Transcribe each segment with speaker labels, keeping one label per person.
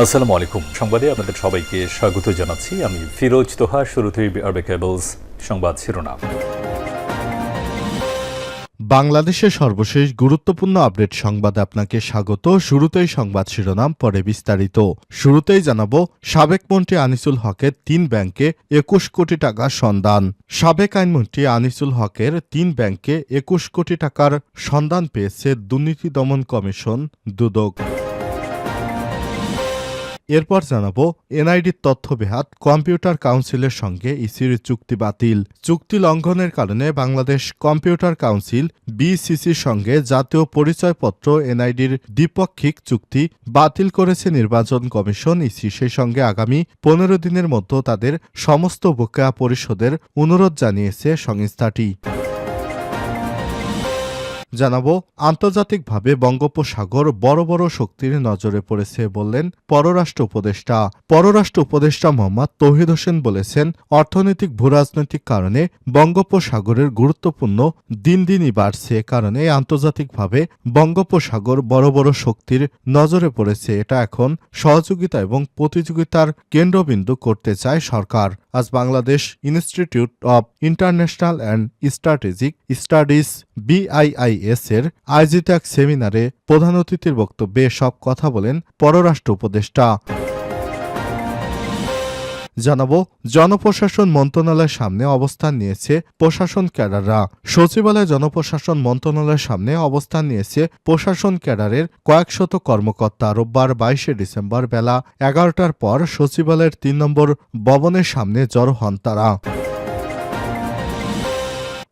Speaker 1: আসসালামু আলাইকুম। সংবাদে আপনাদের সবাইকে স্বাগত জানাচ্ছি। আমি ফিরোজ তোহা, শুরুতেই আরবে কেবলস সংবাদ শিরোনাম।
Speaker 2: বাংলাদেশের সর্বশেষ গুরুত্বপূর্ণ আপডেট সংবাদে আপনাকে স্বাগত। শুরুতেই সংবাদ শিরোনাম, পরে বিস্তারিত। শুরুতেই জানাব, সাবেক মন্ত্রী আনিসুল হকের তিন ব্যাংকে একুশ কোটি টাকার সন্ধান। সাবেক আইনমন্ত্রী আনিসুল হকের তিন ব্যাংকে একুশ কোটি টাকার সন্ধান পেয়েছে দুর্নীতি দমন কমিশন দুদক। এরপর জানাব এনআইডির তথ্য বেহাত, কম্পিউটার কাউন্সিলের সঙ্গে ইসির চুক্তি বাতিল। চুক্তি লঙ্ঘনের কারণে বাংলাদেশ কম্পিউটার কাউন্সিল, বিসিসির সঙ্গে জাতীয় পরিচয়পত্র এনআইডির দ্বিপাক্ষিক চুক্তি বাতিল করেছে নির্বাচন কমিশন ইসি। সেই সঙ্গে আগামী পনেরো দিনের মধ্যে তাদের সমস্ত বকেয়া পরিশোধের অনুরোধ জানিয়েছে সংস্থাটি। জানাব, আন্তর্জাতিকভাবে বঙ্গোপসাগর বড় বড় শক্তির নজরে পড়েছে বললেন পররাষ্ট্র উপদেষ্টা। পররাষ্ট্র উপদেষ্টা মোহাম্মদ তৌহিদ হোসেন বলেছেন, অর্থনৈতিক ভূরাজনৈতিক কারণে বঙ্গোপসাগরের গুরুত্বপূর্ণ দিন দিনই বাড়ছে, কারণে আন্তর্জাতিকভাবে বঙ্গোপসাগর বড় বড় শক্তির নজরে পড়েছে। এটা এখন সহযোগিতা এবং প্রতিযোগিতার কেন্দ্রবিন্দু করতে চায় সরকার। আজ Bangladesh institute of international and strategic studies BIIS এর আয়োজিত এক সেমিনারে প্রধান অতিথির বক্তব্যে সব কথা বলেন পররাষ্ট্র উপদেষ্টা। জানাব, জনপ্রশাসন মন্ত্রণালয়ের সামনে অবস্থান নিয়েছে প্রশাসন ক্যাডাররা। সচিবালয় জনপ্রশাসন মন্ত্রণালয়ের সামনে অবস্থান নিয়েছে প্রশাসন ক্যাডারের কয়েকশত কর্মকর্তা। রোববার বাইশে ডিসেম্বর বেলা এগারোটার পর সচিবালয়ের তিন নম্বর ভবনের সামনে জড়ো হন তারা।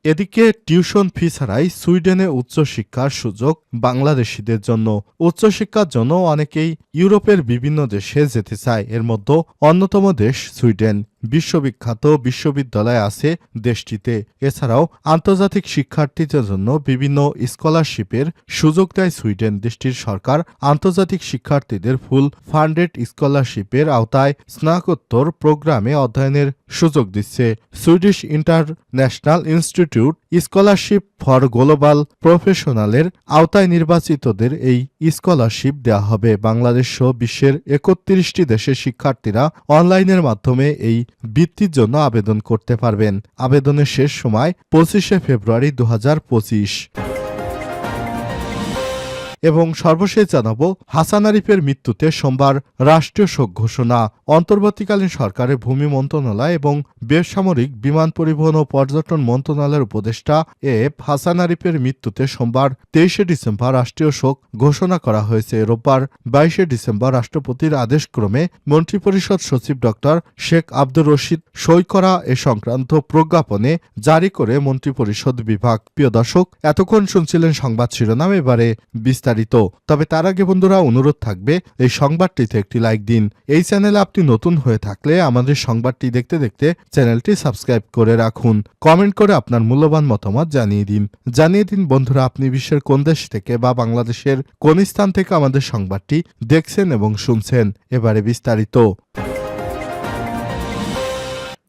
Speaker 2: এদিকে টিউশন ফি ছাড়াই সুইডেনে উচ্চশিক্ষার সুযোগ বাংলাদেশিদের জন্য। উচ্চশিক্ষার জন্য অনেকেই ইউরোপের বিভিন্ন দেশে যেতে চায়। এর মধ্যে অন্যতম দেশ সুইডেন। বিশ্ববিখ্যাত বিশ্ববিদ্যালয় আছে দেশটিতে। এছাড়াও আন্তর্জাতিক শিক্ষার্থীদের জন্য বিভিন্ন স্কলারশিপের সুযোগ দেয় সুইডেন দেশটির সরকার। আন্তর্জাতিক শিক্ষার্থীদের ফুল ফান্ডেড স্কলারশিপের আওতায় স্নাতকোত্তর প্রোগ্রামে অধ্যয়নের সুযোগ দিচ্ছে। Swedish international institute scholarship for global প্রফেশনালের আওতায় নির্বাচিতদের এই স্কলারশিপ দেওয়া হবে। বাংলাদেশ সহ বিশ্বের একত্রিশটি দেশের শিক্ষার্থীরা অনলাইনের মাধ্যমে এই বৃত্তির জন্য আবেদন করতে পারবেন। আবেদনের শেষ সময় পঁচিশে ফেব্রুয়ারি দু হাজার পঁচিশ। এবং সর্বশেষ জানাব হাসান আরিফের মৃত্যুতে সোমবার রাষ্ট্রীয় শোক ঘোষণা। অন্তর্বর্তীকালীন সরকারের ভূমি মন্ত্রণালয় এবং বেসামরিক বিমান পরিবহন ও পর্যটন মন্ত্রণালয়ের উপদেষ্টা এফ হাসান আরিফের মৃত্যুতে সোমবার তেইশে ডিসেম্বর রাষ্ট্রীয় শোক ঘোষণা করা হয়েছে। রোববার বাইশে ডিসেম্বর রাষ্ট্রপতির আদেশক্রমে মন্ত্রিপরিষদ সচিব ড. শেখ আব্দুর রশিদ সই করা এ সংক্রান্ত প্রজ্ঞাপনে জারি করে মন্ত্রিপরিষদ বিভাগ। প্রিয় দর্শক, এতক্ষণ শুনছিলেন সংবাদ শিরোনাম। এবারে বিস্তারিত তবে তার আগে বন্ধুরা অনুরোধ থাকবে, এই সংবাদটিতে একটি লাইক দিন। এই চ্যানেলে আপনি নতুন হয়ে থাকলে আমাদের সংবাদটি দেখতে দেখতে চ্যানেলটি সাবস্ক্রাইব করে রাখুন। কমেন্ট করে আপনার মূল্যবান মতামত জানিয়ে দিন। জানিয়ে দিন, বন্ধুরা, আপনি বিশ্বের কোন দেশ থেকে বা বাংলাদেশের কোন স্থান থেকে আমাদের সংবাদটি দেখছেন এবং শুনছেন। এবারে বিস্তারিত।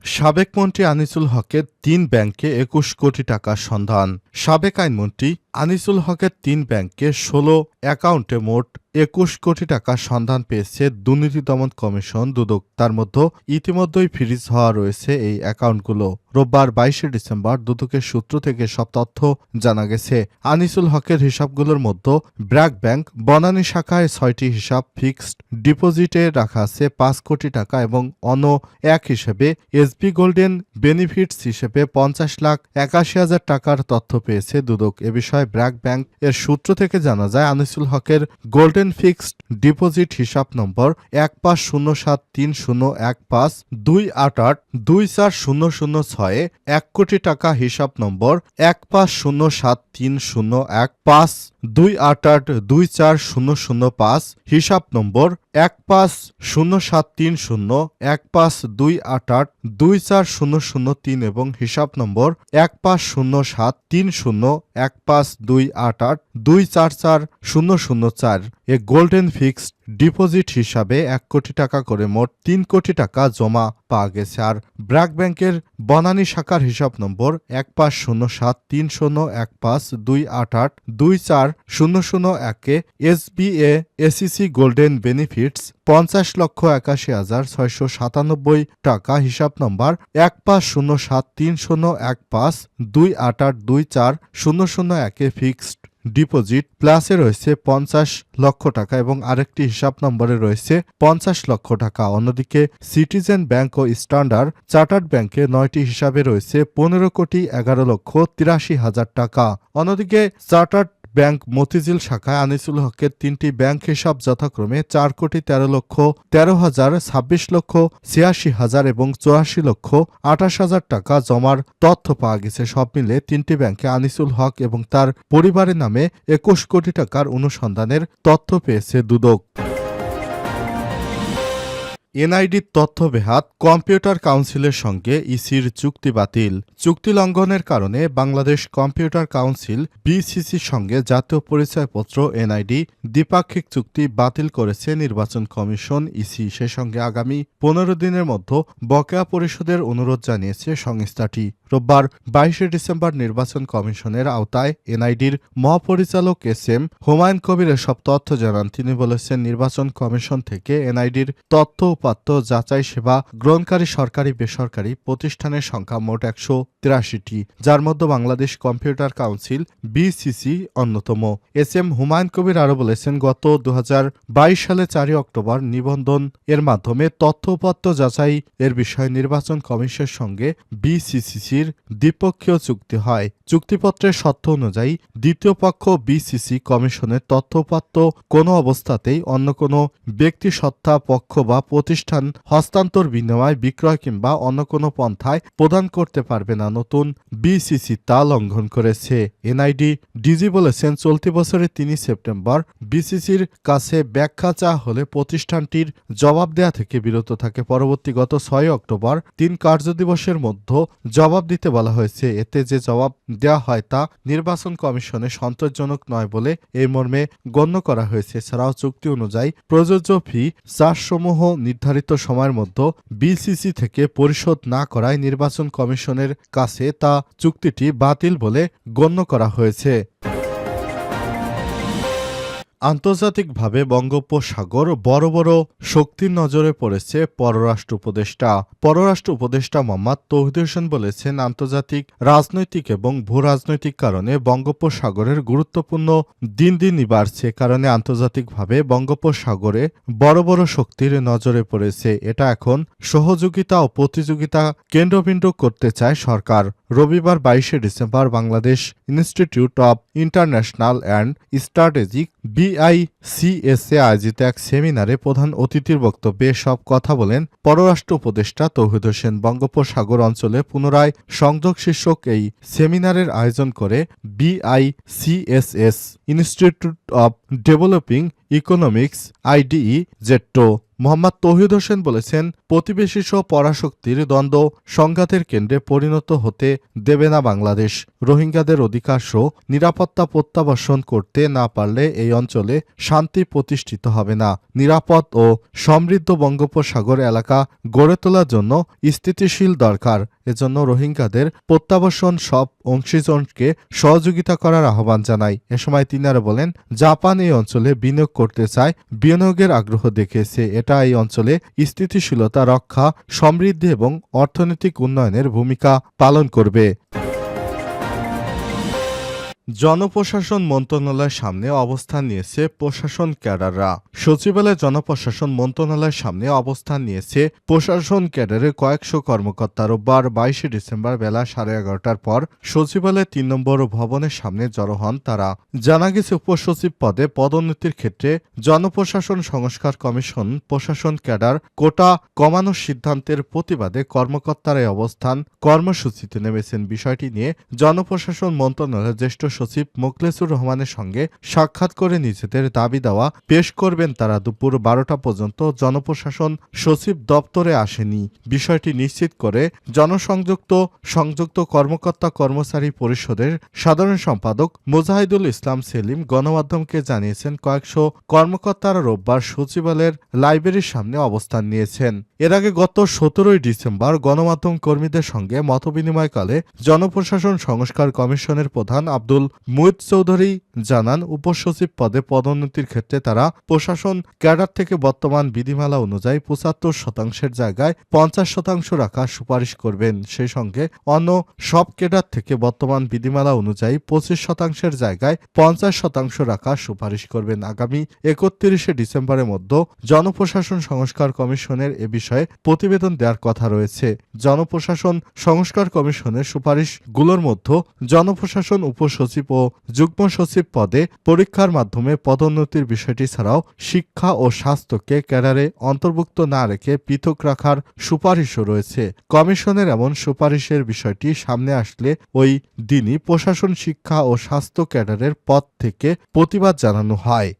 Speaker 2: সাবেক মন্ত্রী আনিসুল হকের তিন ব্যাংকে একুশ কোটি টাকার সন্ধান। সাবেক আইনমন্ত্রী আনিসুল হকের তিন ব্যাংকে ষোলো অ্যাকাউন্টে মোট একুশ কোটি টাকার সন্ধান পেয়েছে দুর্নীতি দমন কমিশন দুদক। তার মধ্যে ইতিমধ্যেই ফ্রিজ হওয়া রয়েছে এই অ্যাকাউন্টগুলো। রোববার বাইশে ডিসেম্বর দুদকের সূত্র থেকে সব তথ্য জানা গেছে। আনিসুল হকের হিসাবগুলোর মধ্যে ব্র্যাক ব্যাংক, বনানী শাখায় ছয়টি হিসাব ফিক্সড ডিপোজিটে রাখা আছে পাঁচ কোটি টাকা এবং অন্য এক হিসেবে এসবি গোল্ডেন বেনিফিটস হিসেবে পঞ্চাশ লাখ একাশি হাজার টাকার তথ্য পেয়েছে দুদক। এ বিষয়ে ব্র্যাক ব্যাংক। এর সূত্র থেকে জানা যায়, আনিসুল হকের গোল্ডেন ফিক্সড ডিপোজিট হিসাব নম্বর এক পাঁচ শূন্য সাত তিন শূন্য এক পাঁচ, দুই আট আট দুই চার শূন্য শূন্য ছয়ে, এক কোটি টাকা হিসাব নম্বর এক পাঁচ শূন্য সাত তিন শূন্য এক পাঁচ। দুই আট আট দুই চার শূন্য শূন্য পাঁচ, হিসাব নম্বর এক পাঁচ শূন্য সাত তিন শূন্য, এক পাঁচ দুই আট আট দুই চার শূন্য শূন্য তিন এবং হিসাব নম্বর এক পাঁচ শূন্য সাত তিন শূন্য, এক পাঁচ দুই আট আট দুই চার চার শূন্য শূন্য চার। এ গোল্ডেন ফিক্সড ডিপোজিট হিসাবে এক কোটি টাকা করে মোট তিন কোটি টাকা জমা পাওয়া গেছে। আর ব্র্যাক ব্যাংকের বনানী শাখার হিসাব নম্বর এক পাঁচ শূন্য সাত, তিন শূন্য এক পাঁচ, দুই আট আট, দুই চার শূন্য শূন্য একে S B A ACC golden benefits পঞ্চাশ লক্ষ একাশি হাজার ছয়শো সাতানব্বই টাকা হিসাব নম্বর এক পাঁচ শূন্য সাত, তিন শূন্য এক পাঁচ, দুই আট আট, দুই চার শূন্য শূন্য একে ফিক্সড। ডিপোজিট প্লাসে রয়েছে পঞ্চাশ লক্ষ টাকা এবং আরেকটি হিসাব নম্বরে রয়েছে পঞ্চাশ লক্ষ টাকা। অন্যদিকে সিটিজেন ব্যাংক ও স্ট্যান্ডার্ড চার্টার্ড ব্যাংকে নয়টি হিসাবে রয়েছে পনেরো কোটি এগারো লক্ষ তিরাশি হাজার টাকা। অন্যদিকে চার্টার্ড ব্যাংক মতিঝিল শাখায় আনিসুল হকের তিনটি ব্যাংক হিসাব যথাক্রমে চার কোটি তেরো লক্ষ তেরো হাজার ছাব্বিশ লক্ষ ছিয়াশি হাজার এবং চুরাশি লক্ষ আঠাশ হাজার টাকা জমার তথ্য পাওয়া গেছে। সব মিলে তিনটি ব্যাংকে আনিসুল হক এবং তার পরিবারের নামে একুশ কোটি টাকার অনুসন্ধানের তথ্য পেয়েছে দুদক। এনআইডির তথ্য বেহাত কম্পিউটার কাউন্সিলের সঙ্গে ইসির চুক্তি বাতিল। চুক্তি লঙ্ঘনের কারণে বাংলাদেশ কম্পিউটার কাউন্সিল বিসিসির সঙ্গে জাতীয় পরিচয়পত্র, এনআইডি, দ্বিপাক্ষিক চুক্তি বাতিল করেছে নির্বাচন কমিশন ইসি। সে সঙ্গে আগামী পনেরো দিনের মধ্যে বকেয়া পরিষদের অনুরোধ জানিয়েছে সংস্থাটি। রোববার বাইশে ডিসেম্বর নির্বাচন কমিশনের আওতায় এনআইডির মহাপরিচালক এস এম হুমায়ুন কবির এসব তথ্য জানান। তিনি বলেছেন, নির্বাচন কমিশন থেকে এনআইডির তথ্য উপাত্ত যাচাই সেবা গ্রহণকারী সরকারি বেসরকারি প্রতিষ্ঠানের সংখ্যা মোট একশো তিরাশিটি, যার মধ্যে বাংলাদেশ কম্পিউটার কাউন্সিল, বিসিসি অন্যতম। এস এম হুমায়ুন কবির আরও বলেছেন, গত দু সালে চারই অক্টোবর নিবন্ধন এর মাধ্যমে তথ্য উপাত্ত যাচাই এর বিষয়ে নির্বাচন কমিশনের সঙ্গে বিসিসিসির দ্বিপক্ষীয় চুক্তি হয়। চুক্তিপত্রের শর্ত অনুযায়ী দ্বিতীয় পক্ষ বিসিসি কমিশনের তথ্যপাত্র কোনো অবস্থাতেই অন্য কোনো ব্যক্তি সত্তা পক্ষ বা প্রতিষ্ঠান হস্তান্তর বিনিময়, বিক্রয় কিংবা অন্য কোনো পন্থায় প্রদান করতে পারবে না। নতুন বিসিসি তা লঙ্ঘন করেছে। এনআইডি ডিজি বলেছেন, চলতি বছরের তিনই সেপ্টেম্বর বিসিসির কাছে ব্যাখ্যা চা হলে প্রতিষ্ঠানটির জবাব দেয়া থেকে বিরত থাকে। পরবর্তী গত ছয় অক্টোবর তিন কার্যদিবসের মধ্যে জবাব দিতে বলা হয়েছে। এতে যে জবাব দেওয়া হয় তা নির্বাচন কমিশনে সন্তোষজনক নয় বলে এই মর্মে গণ্য করা হয়েছে। এছাড়াও চুক্তি অনুযায়ী প্রযোজ্য ফি চার্জসমূহ নির্ধারিত সময়ের মধ্যে বিসিসি থেকে পরিশোধ না করায় নির্বাচন কমিশনের কাছে তা চুক্তিটি বাতিল বলে গণ্য করা হয়েছে। আন্তর্জাতিকভাবে বঙ্গোপসাগর বড় বড় শক্তির নজরে পড়েছে পররাষ্ট্র উপদেষ্টা। পররাষ্ট্র উপদেষ্টা মোহাম্মদ তৌহিদ হোসেন বলেছেন, আন্তর্জাতিক, রাজনৈতিক এবং ভূ রাজনৈতিক কারণে বঙ্গোপসাগরের গুরুত্বপূর্ণ দিন দিনই বাড়ছে। কারণে আন্তর্জাতিকভাবে বঙ্গোপসাগরে বড় বড় শক্তির নজরে পড়েছে। এটা এখন সহযোগিতা ও প্রতিযোগিতা কেন্দ্রবিন্দু করতে চায় সরকার। রবিবার বাইশে December Bangladesh institute of international and strategic BICSA আয়োজিত এক সেমিনারে প্রধান অতিথির বক্তব্যে সব কথা বলেন পররাষ্ট্র উপদেষ্টা তৌহিদ হোসেন বঙ্গোপসাগর অঞ্চলে পুনরায় সংযোগ শীর্ষক এই সেমিনারের আয়োজন করে BICSS, institute of developing economics, IDE JETRO Mohammad Tohid Hossain বলেছেন, প্রতিবেশী সহ পরাশক্তির দ্বন্দ্ব সংঘাতের কেন্দ্রে পরিণত হতে দেবে না বাংলাদেশ। রোহিঙ্গাদের অধিকার সহ নিরাপত্তা প্রত্যাবাসন করতে না পারলে এই অঞ্চলে শান্তি প্রতিষ্ঠিত হবে না। নিরাপদ ও সমৃদ্ধ বঙ্গোপসাগর এলাকা গড়ে তোলার জন্য স্থিতিশীল দরকার। এজন্য রোহিঙ্গাদের প্রত্যাবাসন সব অংশীজনকে সহযোগিতা করার আহ্বান জানায়। এ সময় তিনি আরও বলেন, জাপান এই অঞ্চলে বিনিয়োগ করতে চায়, বিনিয়োগের আগ্রহ দেখিয়েছে এটা এই অঞ্চলে স্থিতিশীলতা, রক্ষা, সমৃদ্ধি এবং অর্থনৈতিক উন্নয়নের ভূমিকা পালন করবে। জনপ্রশাসন মন্ত্রণালয়ের সামনে অবস্থান নিয়েছে প্রশাসন ক্যাডাররা। সচিবালয় জনপ্রশাসন মন্ত্রণালয়ের সামনে অবস্থান নিয়েছে প্রশাসন ক্যাডারের কয়েকশো কর্মকর্তা। রোববার বাইশে ডিসেম্বর বেলা সাড়ে এগারোটার পর সচিবালয়ের তিন নম্বর ভবনের সামনে জড়ো হন তারা। জানা গেছে, উপসচিব পদে পদোন্নতির ক্ষেত্রে জনপ্রশাসন সংস্কার কমিশন, প্রশাসন ক্যাডার, কোটা কমানোর সিদ্ধান্তের প্রতিবাদে কর্মকর্তারা অবস্থান কর্মসূচিতে নেমেছেন। বিষয়টি নিয়ে জনপ্রশাসন মন্ত্রণালয়ের জ্যেষ্ঠ সচিব মোখলেসুর রহমানের সঙ্গে সাক্ষাৎ করে নিজেদের দাবি দেওয়া পেশ করবেন তারা দুপুর বারোটা পর্যন্ত জনপ্রশাসন সচিব দপ্তরে আসেনি। বিষয়টি নিশ্চিত করে জনসংযুক্ত সংযুক্ত কর্মকর্তা কর্মচারী পরিষদের সাধারণ সম্পাদক মোজাহিদুল ইসলাম সেলিম গণমাধ্যমকে জানিয়েছেন কয়েকশো কর্মকর্তারা রোববার সচিবালয়ের লাইব্রেরির সামনে অবস্থান নিয়েছেন। এর আগে গত সতেরোই ডিসেম্বর গণমাধ্যম কর্মীদের সঙ্গে মতবিনিময়কালে জনপ্রশাসন সংস্কার কমিশনের প্রধান আব্দুল মুইত চৌধুরী জানান, উপসচিব পদে পদোন্নতির ক্ষেত্রে তারা প্রশাসন ক্যাডার থেকে বর্তমান বিধিমালা অনুযায়ী পঁচাত্তর শতাংশের জায়গায় পঞ্চাশ শতাংশ রাখার সুপারিশ করবেন। সেই সঙ্গে অন্য সব ক্যাডার থেকে বর্তমান বিধিমালা অনুযায়ী পঁচিশ শতাংশের জায়গায় পঞ্চাশ শতাংশ রাখার সুপারিশ করবেন। আগামী একত্রিশে ডিসেম্বরের মধ্যে জনপ্রশাসন সংস্কার কমিশনের এ বিষয়ে প্রতিবেদন দেওয়ার কথা রয়েছে। জনপ্রশাসন সংস্কার কমিশনের সুপারিশগুলোর মধ্যে জনপ্রশাসন, উপসচিব ও যুগ্ম সচিব পদে পরীক্ষার মাধ্যমে পদোন্নতির বিষয়টি ছাড়াও শিক্ষা ও স্বাস্থ্যকে ক্যাডারে অন্তর্ভুক্ত না রেখে পৃথক রাখার সুপারিশও রয়েছে। কমিশনের এমন সুপারিশের বিষয়টি সামনে আসলে ওই দিনই প্রশাসন শিক্ষা ও স্বাস্থ্য ক্যাডারের পদ থেকে প্রতিবাদ জানানো হয়।